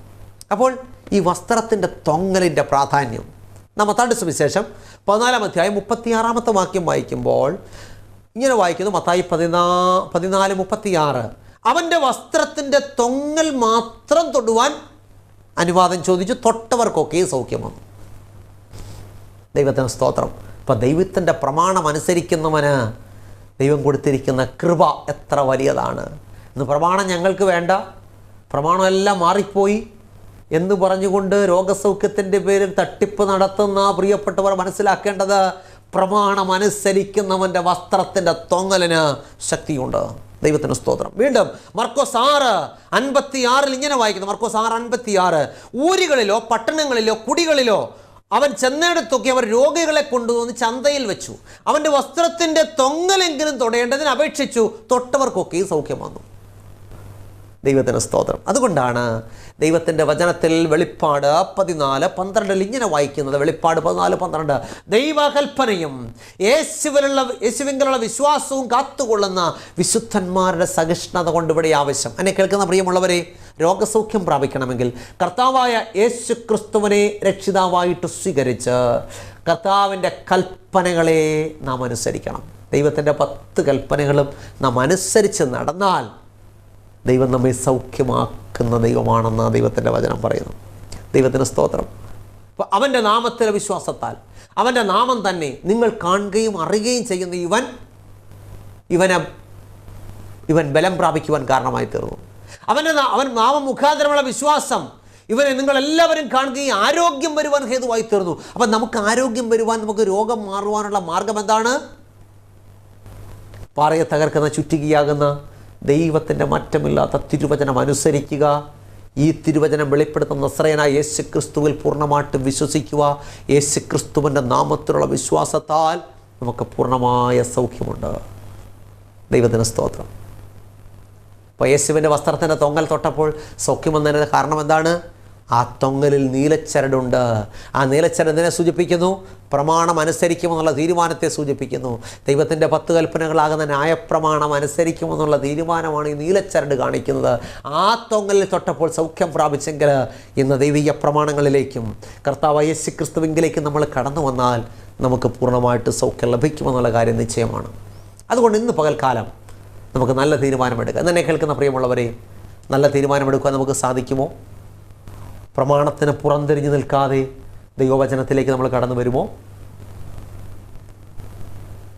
അപ്പോൾ ഈ വസ്ത്രത്തിന്റെ തൊങ്ങലിന്റെ പ്രാധാന്യം. മത്താണ്ട് സുവിശേഷം പതിനാലാം അധ്യായം മുപ്പത്തിയാറാമത്തെ വാക്യം വായിക്കുമ്പോൾ ഇങ്ങനെ വായിക്കുന്നു മത്തായി പതിനാ പതിനാല് മുപ്പത്തിയാറ്. അവന്റെ വസ്ത്രത്തിന്റെ തൊങ്ങൽ മാത്രം തൊടുവാൻ അനുവാദം ചോദിച്ചു തൊട്ടവർക്കൊക്കെ സൗഖ്യം വന്നു. ദൈവത്തിന് സ്തോത്രം. ഇപ്പം ദൈവത്തിന്റെ പ്രമാണം അനുസരിക്കുന്നവന് ദൈവം കൊടുത്തിരിക്കുന്ന കൃപ എത്ര വലിയതാണ്? ഇന്ന് പ്രമാണം ഞങ്ങൾക്ക് വേണ്ട. പ്രമാണമെല്ലാം മാറിപ്പോയി. എന്ന് പറഞ്ഞുകൊണ്ട് രോഗസൗഖ്യത്തിന്റെ പേരിൽ തട്ടിപ്പ് നടത്തുന്ന പ്രിയപ്പെട്ടവർ മനസ്സിലാക്കേണ്ടത് പ്രമാണം അനുസരിക്കുന്നവന്റെ വസ്ത്രത്തിന്റെ തൊങ്ങലിന് ശക്തിയുണ്ട്. ദൈവത്തിന് സ്തോത്രം. വീണ്ടും മർക്കോസ് ആറ് അൻപത്തി ആറിൽ ഇങ്ങനെ വായിക്കുന്നു. മർക്കോസ് ആറ് അൻപത്തി ആറ് ഊരുകളിലോ പട്ടണങ്ങളിലോ കുടികളിലോ അവൻ ചെന്നിടത്തൊക്കെ അവർ രോഗികളെ കൊണ്ടുവന്ന് ചന്തയിൽ വെച്ചു. അവന്റെ വസ്ത്രത്തിന്റെ തൊങ്ങലെങ്കിലും തൊടേണ്ടതിന് അപേക്ഷിച്ചു. തൊട്ടവർക്കൊക്കെ സൗഖ്യം വന്നു. ദൈവത്തിന് സ്തോത്രം. അതുകൊണ്ടാണ് ദൈവത്തിന്റെ വചനത്തിൽ വെളിപ്പാട് പതിനാല് പന്ത്രണ്ടിൽ ഇങ്ങനെ വായിക്കുന്നത്. വെളിപ്പാട് പതിനാല് പന്ത്രണ്ട്. ദൈവകൽപ്പനയും യേശുവിനുള്ള യേശുവിങ്കിലുള്ള വിശ്വാസവും കാത്തുകൊള്ളുന്ന വിശുദ്ധന്മാരുടെ സഹിഷ്ണുത കൊണ്ട് ഇവിടെ ആവശ്യം. എന്നെ കേൾക്കുന്ന പ്രിയമുള്ളവരെ രോഗസൗഖ്യം പ്രാപിക്കണമെങ്കിൽ കർത്താവായ യേശു ക്രിസ്തുവിനെ രക്ഷിതാവായിട്ട് സ്വീകരിച്ച് കർത്താവിന്റെ കൽപ്പനകളെ നാം അനുസരിക്കണം. ദൈവത്തിന്റെ പത്ത് കൽപ്പനകളും നാം അനുസരിച്ച് നടന്നാൽ ദൈവം നമ്മെ സൗഖ്യമാക്കുന്ന ദൈവമാണെന്ന് ദൈവത്തിന്റെ വചനം പറയുന്നു ദൈവത്തിന് സ്തോത്രം. അപ്പോൾ അവന്റെ നാമത്തിലെ വിശ്വാസത്താൽ അവന്റെ നാമം തന്നെ നിങ്ങൾ കാണുകയും അറിയുകയും ചെയ്യുന്ന ഇവൻ ഇവനെ ഇവൻ ബലം പ്രാപിക്കുവാൻ കാരണമായി തീർന്നു. അവന്റെ അവൻ നാമം മുഖാന്തരമുള്ള വിശ്വാസം ഇവനെ നിങ്ങൾ എല്ലാവരും കാണുകയും ആരോഗ്യം വരുവാൻ ഹേതുവായി തീർന്നു. അപ്പം നമുക്ക് ആരോഗ്യം വരുവാൻ നമുക്ക് രോഗം മാറുവാനുള്ള മാർഗം എന്താണ്? പാറയെ തകർക്കുന്ന ചുറ്റികയാകുന്ന ദൈവത്തിന്റെ മാറ്റമില്ലാത്ത തിരുവചനം അനുസരിക്കുക. ഈ തിരുവചനം വെളിപ്പെടുത്തുന്ന നസ്രയനായ യേശു ക്രിസ്തുവിൽ പൂർണമായിട്ടും വിശ്വസിക്കുക. യേശു ക്രിസ്തുവിന്റെ നാമത്തിലുള്ള വിശ്വാസത്താൽ നമുക്ക് പൂർണമായ സൗഖ്യമുണ്ട്. ദൈവത്തിന് സ്തോത്രം. അപ്പോൾ യേശുവിന്റെ വസ്ത്രത്തിന്റെ തൊങ്ങൽ തൊട്ടപ്പോൾ സൗഖ്യം വന്നതിന് കാരണം എന്താണ്? ആ തൊങ്ങലിൽ നീലച്ചരടുണ്ട്. ആ നീലച്ചരടിനെ സൂചിപ്പിക്കുന്നു? പ്രമാണം അനുസരിക്കുമെന്നുള്ള തീരുമാനത്തെ സൂചിപ്പിക്കുന്നു. ദൈവത്തിന്റെ പത്ത് കൽപ്പനകളാകുന്ന ന്യായപ്രമാണം അനുസരിക്കുമെന്നുള്ള തീരുമാനമാണ് ഈ നീലച്ചരട് കാണിക്കുന്നത്. ആ തൊങ്ങലിൽ തൊട്ടപ്പോൾ സൗഖ്യം പ്രാപിച്ചെങ്കിൽ ഇന്ന് ദൈവിക പ്രമാണങ്ങളിലേക്കും കർത്താവ് യേശു ക്രിസ്തുവിങ്കിലേക്കും നമ്മൾ കടന്നു വന്നാൽ നമുക്ക് പൂർണമായിട്ട് സൗഖ്യം ലഭിക്കുമെന്നുള്ള കാര്യം നിശ്ചയമാണ്. അതുകൊണ്ട് ഇന്ന് പകൽക്കാലം നമുക്ക് നല്ല തീരുമാനമെടുക്കാം. എന്നെ കേൾക്കുന്ന പ്രിയമുള്ളവരെ നല്ല തീരുമാനമെടുക്കാൻ നമുക്ക് സാധിക്കുമോ? പ്രമാണത്തിന് പുറന്തിരിഞ്ഞു നിൽക്കാതെ ദൈവവചനത്തിലേക്ക് നമ്മൾ കടന്നു വരുമോ?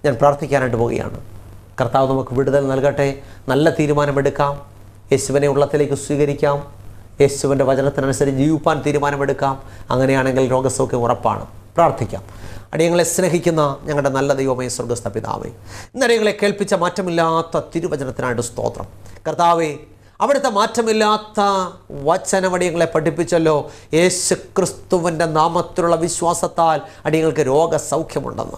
ഞാൻ പ്രാർത്ഥിക്കാനായിട്ട് പോവുകയാണ്. കർത്താവ് നമുക്ക് വിടുതൽ നൽകട്ടെ. നല്ല തീരുമാനമെടുക്കാം. യേശുവിനെ ഉള്ളത്തിലേക്ക് സ്വീകരിക്കാം. യേശുവിന്റെ വചനത്തിനനുസരിച്ച് ജീവിപ്പാൻ തീരുമാനമെടുക്കാം. അങ്ങനെയാണെങ്കിൽ രോഗസൗഖ്യം ഉറപ്പാണ്. പ്രാർത്ഥിക്കാം. അടിയങ്ങളെ സ്നേഹിക്കുന്ന ഞങ്ങളുടെ നല്ല ദൈവമേ സ്വർഗസ്ഥ പിതാവേ ഇന്നടിയങ്ങളെ കേൾപ്പിച്ച മാറ്റമില്ലാത്ത തിരുവചനത്തിനായിട്ട് സ്തോത്രം. കർത്താവേ അവിടുത്തെ മാറ്റമില്ലാത്ത വചനമടിയങ്ങളെ പഠിപ്പിച്ചല്ലോ. യേശു ക്രിസ്തുവിന്റെ നാമത്തിലുള്ള വിശ്വാസത്താൽ അടിയങ്ങൾക്ക് രോഗസൗഖ്യമുണ്ടെന്ന്.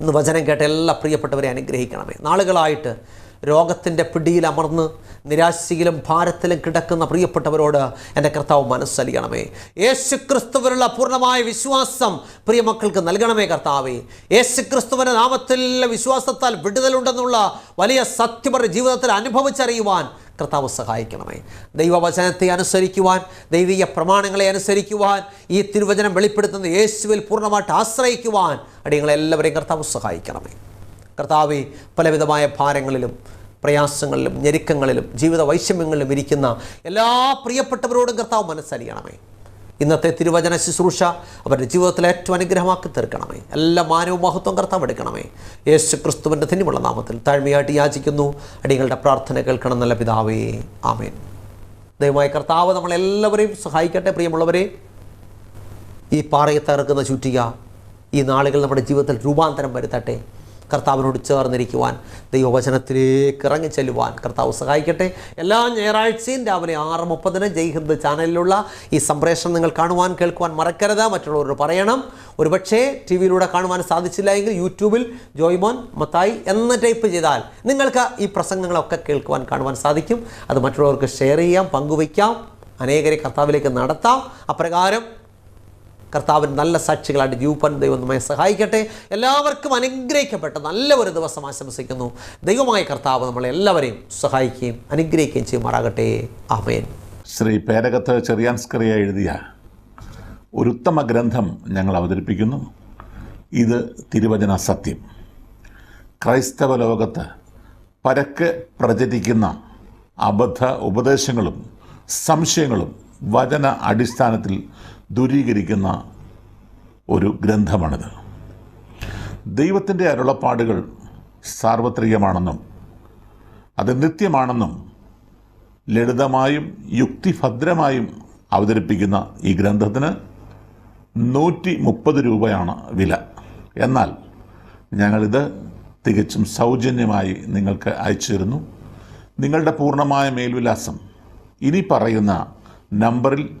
ഇന്ന് വചനം കേട്ട എല്ലാ പ്രിയപ്പെട്ടവരെ അനുഗ്രഹിക്കണമേ. നാളുകളായിട്ട് രോഗത്തിന്റെ പിടിയിൽ അമർന്ന് നിരാശയിലും ഭാരത്തിലും കിടക്കുന്ന പ്രിയപ്പെട്ടവരോട് എന്റെ കർത്താവ് മനസ്സലിയണമേ. യേശു ക്രിസ്തുവിനുള്ള പൂർണമായ വിശ്വാസം പ്രിയ മക്കൾക്ക് നൽകണമേ കർത്താവേ. യേശു ക്രിസ്തുവിന്റെ നാമത്തിലുള്ള വിശ്വാസത്താൽ വിടുതലുണ്ടെന്നുള്ള വലിയ സത്യം ജീവിതത്തിൽ അനുഭവിച്ചറിയുവാൻ കർത്താവ് സഹായിക്കണമേ. ദൈവവചനത്തെ അനുസരിക്കുവാൻ ദൈവീയ പ്രമാണങ്ങളെ അനുസരിക്കുവാൻ ഈ തിരുവചനം വെളിപ്പെടുത്തുന്ന യേശുവിൽ പൂർണമായിട്ട് ആശ്രയിക്കുവാൻ അടിയങ്ങളെല്ലാവരെയും കർത്താവ് സഹായിക്കണമേ. കർത്താവെ പലവിധമായ ഭാരങ്ങളിലും പ്രയാസങ്ങളിലും ഞെരുക്കങ്ങളിലും ജീവിത വൈഷമ്യങ്ങളിലും ഇരിക്കുന്ന എല്ലാ പ്രിയപ്പെട്ടവരോടും കർത്താവ് മനസ്സലിയണമേ. ഇന്നത്തെ തിരുവചന ശുശ്രൂഷ അവരുടെ ജീവിതത്തിൽ ഏറ്റവും അനുഗ്രഹമാക്കി തീർക്കണമേ. എല്ലാ മാനവും മഹത്വം കർത്താവ് എടുക്കണമേ. യേശു ക്രിസ്തുവിന്റെ ധന്യമുള്ള നാമത്തിൽ താഴ്മയായിട്ട് യാചിക്കുന്നു. അടികളുടെ പ്രാർത്ഥന കേൾക്കണം നല്ല പിതാവേ. ആമേൻ. ദയവായ കർത്താവ് നമ്മളെല്ലാവരെയും സഹായിക്കട്ടെ പ്രിയമുള്ളവരെ. ഈ പാറയെ തകർക്കുന്ന ചുറ്റിക ഈ നാളുകൾ നമ്മുടെ ജീവിതത്തിൽ രൂപാന്തരം വരുത്തട്ടെ. കർത്താവിനോട് ചേർന്നിരിക്കുവാൻ ദൈവവചനത്തിലേക്ക് ഇറങ്ങി ചെല്ലുവാൻ കർത്താവ് സഹായിക്കട്ടെ. എല്ലാ ഞായറാഴ്ചയും രാവിലെ ആറ് മുപ്പതിന് ജയ്ഹിന്ദ് ചാനലിലുള്ള ഈ സംപ്രേഷണം നിങ്ങൾ കാണുവാൻ കേൾക്കുവാൻ മറക്കരുത്. മറ്റുള്ളവരോട് പറയണം. ഒരുപക്ഷേ ടി വിയിലൂടെ കാണുവാൻ സാധിച്ചില്ല എങ്കിൽ യൂട്യൂബിൽ ജോയ്മോൻ മത്തായി എന്ന ടൈപ്പ് ചെയ്താൽ നിങ്ങൾക്ക് ഈ പ്രസംഗങ്ങളൊക്കെ കേൾക്കുവാൻ കാണുവാൻ സാധിക്കും. അത് മറ്റുള്ളവർക്ക് ഷെയർ ചെയ്യാം പങ്കുവയ്ക്കാം. അനേകരെ കർത്താവിലേക്ക് നടത്താം. അപ്രകാരം കർത്താവിന് നല്ല സാക്ഷികളായിട്ട് ജീവിപ്പാൻ ദൈവം നമ്മെ സഹായിക്കട്ടെ. എല്ലാവർക്കും അനുഗ്രഹിക്കപ്പെട്ട നല്ല ഒരു ദിവസം ആശംസിക്കുന്നു. ദൈവമായ കർത്താവ് നമ്മളെ എല്ലാവരെയും സഹായിക്കുകയും അനുഗ്രഹിക്കുകയും ചെയ്യുമാറാകട്ടെ. ആമേൻ. ശ്രീ പേരകത്ത് ചെറിയാൻസ്കറിയ എഴുതിയ ഒരു ഉത്തമ ഗ്രന്ഥം ഞങ്ങൾ അവതരിപ്പിക്കുന്നു. ഇത് തിരുവചന സത്യം. ക്രൈസ്തവ ലോകത്ത് പരക്ക് പ്രചരിക്കുന്ന അബദ്ധ ഉപദേശങ്ങളും സംശയങ്ങളും വചന അടിസ്ഥാനത്തിൽ ദൂരീകരിക്കുന്ന ഒരു ഗ്രന്ഥമാണിത്. ദൈവത്തിന്റെ അരുളപ്പാടുകൾ സാർവത്രികമാണെന്നും അത് നിത്യമാണെന്നും ലളിതമായും യുക്തിഭദ്രമായും അവതരിപ്പിക്കുന്ന ഈ ഗ്രന്ഥത്തിന് നൂറ്റി മുപ്പത് രൂപയാണ് വില. എന്നാൽ ഞങ്ങളിത് തികച്ചും സൗജന്യമായി നിങ്ങൾക്ക് അയച്ചു തരുന്നു നിങ്ങളുടെ പൂർണമായ മേൽവിലാസം ഇനി പറയുന്ന നമ്പറിൽ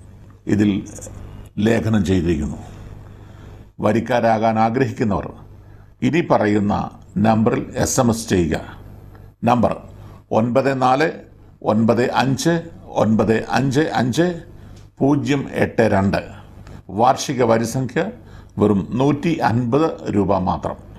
ഇതിൽ ലേഖനം ചെയ്തിരിക്കുന്നു. വരിക്കാരാകാൻ ആഗ്രഹിക്കുന്നവർ ഇനി പറയുന്ന നമ്പറിൽ എസ് എം എസ് ചെയ്യുക. നമ്പർ ഒൻപത് നാല് ഒൻപത് അഞ്ച് ഒൻപത് അഞ്ച് അഞ്ച് പൂജ്യം എട്ട് രണ്ട്. വാർഷിക വരിസംഖ്യ വെറും നൂറ്റി അൻപത് രൂപ മാത്രം.